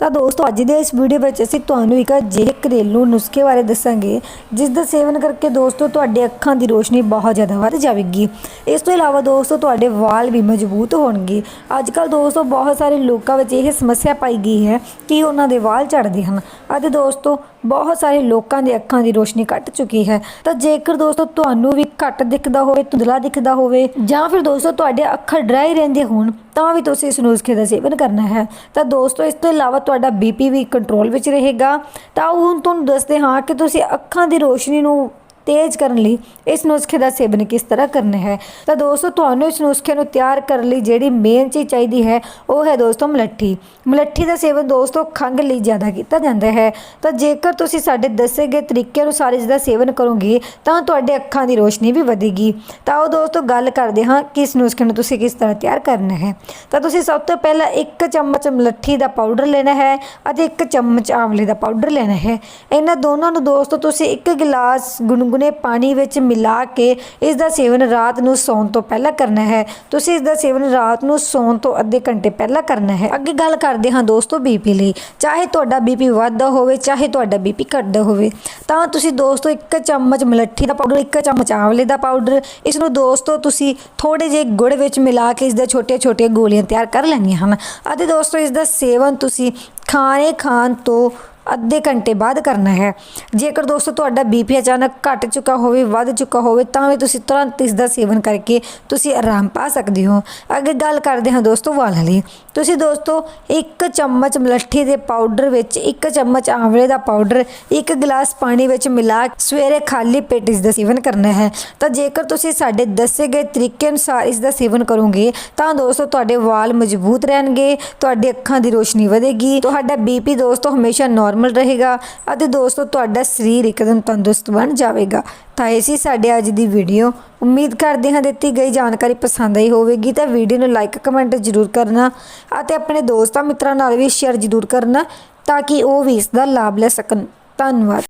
ਤਾਂ ਦੋਸਤੋ, ਅੱਜ ਦੇ ਇਸ ਵੀਡੀਓ ਵਿੱਚ ਅਸੀਂ ਤੁਹਾਨੂੰ ਇੱਕ ਅਜਿਹੇ ਘਰੇਲੂ ਨੁਸਖੇ ਬਾਰੇ ਦੱਸਾਂਗੇ, ਜਿਸ ਦਾ ਸੇਵਨ ਕਰਕੇ ਦੋਸਤੋ ਤੁਹਾਡੇ ਅੱਖਾਂ ਦੀ ਰੋਸ਼ਨੀ ਬਹੁਤ ਜ਼ਿਆਦਾ ਵੱਧ ਜਾਵੇਗੀ। ਇਸ ਤੋਂ ਇਲਾਵਾ ਦੋਸਤੋ, ਤੁਹਾਡੇ ਵਾਲ ਵੀ ਮਜ਼ਬੂਤ ਹੋਣਗੇ। ਅੱਜ ਕੱਲ ਦੋਸਤੋ, ਬਹੁਤ ਸਾਰੇ ਲੋਕਾਂ ਵਿੱਚ ਇਹ ਸਮੱਸਿਆ ਪਾਈ ਗਈ ਹੈ ਕਿ ਉਹਨਾਂ ਦੇ ਵਾਲ ਝੜਦੇ ਹਨ ਅਤੇ ਦੋਸਤੋ, ਬਹੁਤ ਸਾਰੇ ਲੋਕਾਂ ਦੇ ਅੱਖਾਂ ਦੀ ਰੋਸ਼ਨੀ ਘਟ ਚੁੱਕੀ ਹੈ। ਤਾਂ ਜੇਕਰ ਦੋਸਤੋ ਤੁਹਾਨੂੰ ਵੀ ਘੱਟ ਦਿਖਦਾ ਹੋਵੇ, ਧੁੰਦਲਾ ਦਿਖਦਾ ਹੋਵੇ ਜਾਂ ਫਿਰ ਦੋਸਤੋ ਤੁਹਾਡੇ ਅੱਖਾਂ ਡਰਾਈ ਰਹਿੰਦੇ ਹੋਣ ਤਾਂ ਵੀ ਤੁਸੀਂ ਇਸ ਨੁਸਖੇ ਦਾ ਸੇਵਨ ਕਰਨਾ ਹੈ। ਤਾਂ ਦੋਸਤੋ, ਇਸ ਤੋਂ ਇਲਾਵਾ ਤੁਹਾਡਾ ਬੀਪੀ ਵੀ ਕੰਟਰੋਲ ਵਿੱਚ ਰਹੇਗਾ। ਤਾਂ ਆਓ ਹੁਣ ਤੁਹਾਨੂੰ ਦੱਸਦੇ ਹਾਂ ਕਿ ਤੁਸੀਂ ਅੱਖਾਂ ਦੀ ਰੋਸ਼ਨੀ ਨੂੰ ਤੇਜ਼ ਕਰਨ ਲਈ ਇਸ ਨੁਸਖੇ ਦਾ ਸੇਵਨ ਕਿਸ ਤਰ੍ਹਾਂ ਕਰਨਾ ਹੈ? ਤਾਂ ਦੋਸਤੋ, ਤੁਹਾਨੂੰ ਇਸ ਨੁਸਖੇ ਨੂੰ ਤਿਆਰ ਕਰਨ ਲਈ ਜਿਹੜੀ ਮੇਨ ਚੀਜ਼ ਚਾਹੀਦੀ ਹੈ, ਉਹ ਹੈ ਦੋਸਤੋ ਮਲੱਠੀ। ਮਲੱਠੀ ਦਾ ਸੇਵਨ ਦੋਸਤੋ ਖੰਘ ਲਈ ਜ਼ਿਆਦਾ ਕੀਤਾ ਜਾਂਦਾ ਹੈ। ਤਾਂ ਜੇਕਰ ਤੁਸੀਂ ਸਾਡੇ ਦੱਸੇ ਗਏ ਤਰੀਕੇ ਅਨੁਸਾਰ ਇਸ ਦਾ ਸੇਵਨ ਕਰੋਗੇ, ਤਾਂ ਤੁਹਾਡੇ ਅੱਖਾਂ ਦੀ ਰੋਸ਼ਨੀ ਵੀ ਵਧੇਗੀ। ਤਾਂ ਉਹ ਦੋਸਤੋ ਗੱਲ ਕਰਦੇ ਹਾਂ ਕਿ ਇਸ ਨੁਸਖੇ ਨੂੰ ਤੁਸੀਂ ਕਿਸ ਤਰ੍ਹਾਂ ਤਿਆਰ ਕਰਨਾ ਹੈ। ਤਾਂ ਤੁਸੀਂ ਸਭ ਤੋਂ ਪਹਿਲਾਂ ਇੱਕ ਚਮਚ ਮਲੱਠੀ ਦਾ ਪਾਊਡਰ ਲੈਣਾ ਹੈ ਅਤੇ ਇੱਕ ਚਮਚ ਆਮਲੇ ਦਾ ਪਾਊਡਰ ਲੈਣਾ ਹੈ। ਇਹਨਾਂ ਦੋਨਾਂ ਨੂੰ ਦੋਸਤੋ ਤੁਸੀਂ ਇੱਕ ਗਿਲਾਸ ਗੁਣ ਗੁਨਗੁਨੇ ਪਾਣੀ ਵਿੱਚ ਮਿਲਾ ਕੇ ਇਸ ਦਾ ਸੇਵਨ ਰਾਤ ਨੂੰ ਸੌਣ ਤੋਂ ਪਹਿਲਾਂ ਕਰਨਾ ਹੈ। ਤੁਸੀਂ ਇਸ ਦਾ ਸੇਵਨ ਰਾਤ ਨੂੰ ਸੌਣ ਤੋਂ ਅੱਧੇ ਘੰਟੇ ਪਹਿਲਾਂ ਕਰਨਾ ਹੈ। ਅੱਗੇ ਗੱਲ ਕਰਦੇ ਹਾਂ ਦੋਸਤੋ ਬੀਪੀ ਲਈ। ਚਾਹੇ ਤੁਹਾਡਾ ਬੀਪੀ ਵੱਧਦਾ ਹੋਵੇ, ਚਾਹੇ ਤੁਹਾਡਾ ਬੀਪੀ ਘਟਦਾ ਹੋਵੇ, ਤਾਂ ਤੁਸੀਂ ਦੋਸਤੋ ਇੱਕ ਚਮਚ ਮਲੱਠੀ ਦਾ ਪਾਊਡਰ, ਇੱਕ ਚਮਚ ਆਂਵਲੇ ਦਾ ਪਾਊਡਰ, ਇਸ ਨੂੰ ਦੋਸਤੋ ਤੁਸੀਂ ਥੋੜੇ ਜਿਹੇ ਗੁੜ ਵਿੱਚ ਮਿਲਾ ਕੇ ਇਸ ਦੇ ਛੋਟੇ-ਛੋਟੇ ਗੋਲੀਆਂ ਤਿਆਰ ਕਰ ਲੈਣੀਆਂ ਹਨ। ਅਤੇ ਦੋਸਤੋ ਇਸ ਦਾ ਸੇਵਨ ਤੁਸੀਂ ਖਾਣੇ ਖਾਣ ਤੋਂ ਅੱਧੇ ਘੰਟੇ ਬਾਅਦ ਕਰਨਾ ਹੈ। ਜੇਕਰ ਦੋਸਤੋ ਤੁਹਾਡਾ ਬੀਪੀ ਅਚਾਨਕ ਘਟ ਚੁੱਕਾ ਹੋਵੇ, ਵੱਧ ਚੁੱਕਾ ਹੋਵੇ, ਤਾਂ ਵੀ ਤੁਸੀਂ ਤੁਰੰਤ ਇਸ ਦਾ ਸੇਵਨ ਕਰਕੇ ਤੁਸੀਂ ਆਰਾਮ ਪਾ ਸਕਦੇ ਹੋ। ਅੱਗੇ ਗੱਲ ਕਰਦੇ ਹਾਂ ਦੋਸਤੋ ਵਾਲਾਂ ਲਈ। ਤੁਸੀਂ ਦੋਸਤੋ ਇੱਕ ਚਮਚ ਮਲੱਠੀ ਦੇ ਪਾਊਡਰ ਵਿੱਚ, ਇੱਕ ਚਮਚ ਆਂਵਲੇ ਦਾ ਪਾਊਡਰ ਇੱਕ ਗਲਾਸ ਪਾਣੀ ਵਿੱਚ ਮਿਲਾ ਸਵੇਰੇ ਖਾਲੀ ਪੇਟ ਇਸ ਦਾ ਸੇਵਨ ਕਰਨਾ ਹੈ। ਤਾਂ ਜੇਕਰ ਤੁਸੀਂ ਸਾਡੇ ਦੱਸੇ ਗਏ ਤਰੀਕੇ ਅਨੁਸਾਰ ਇਸ ਦਾ ਸੇਵਨ ਕਰੋਗੇ, ਤਾਂ ਦੋਸਤੋ ਤੁਹਾਡੇ ਵਾਲ ਮਜ਼ਬੂਤ ਰਹਿਣਗੇ, ਤੁਹਾਡੀ ਅੱਖਾਂ ਦੀ ਰੋਸ਼ਨੀ ਵਧੇਗੀ। ਤੁਹਾਡਾ ਬੀਪੀ ਦੋਸਤੋ ਹਮੇਸ਼ਾ ਨਾਰਮਲ ਰਹੇਗਾ ਅਤੇ ਦੋਸਤੋ, ਤੁਹਾਡਾ ਸਰੀਰ ਇੱਕਦਮ ਤੰਦਰੁਸਤ ਬਣ ਜਾਵੇਗਾ। ਤਾਂ ਇਹ ਸੀ ਸਾਡੇ ਅੱਜ ਦੀ ਵੀਡੀਓ ਉਮੀਦ ਕਰਦੇ ਹਾਂ ਦਿੱਤੀ ਗਈ ਜਾਣਕਾਰੀ ਪਸੰਦ ਆਈ ਹੋਵੇਗੀ, ਤਾਂ ਵੀਡੀਓ ਨੂੰ ਲਾਈਕ ਕਮੈਂਟ ਜ਼ਰੂਰ ਕਰਨਾ ਅਤੇ ਆਪਣੇ ਦੋਸਤਾਂ ਮਿੱਤਰਾਂ ਨਾਲ ਵੀ ਸ਼ੇਅਰ ਜ਼ਰੂਰ ਕਰਨਾ ਤਾਂ ਕਿ ਉਹ ਵੀ ਇਸ ਦਾ ਲਾਭ ਲੈ ਸਕਣ। ਧੰਨਵਾਦ।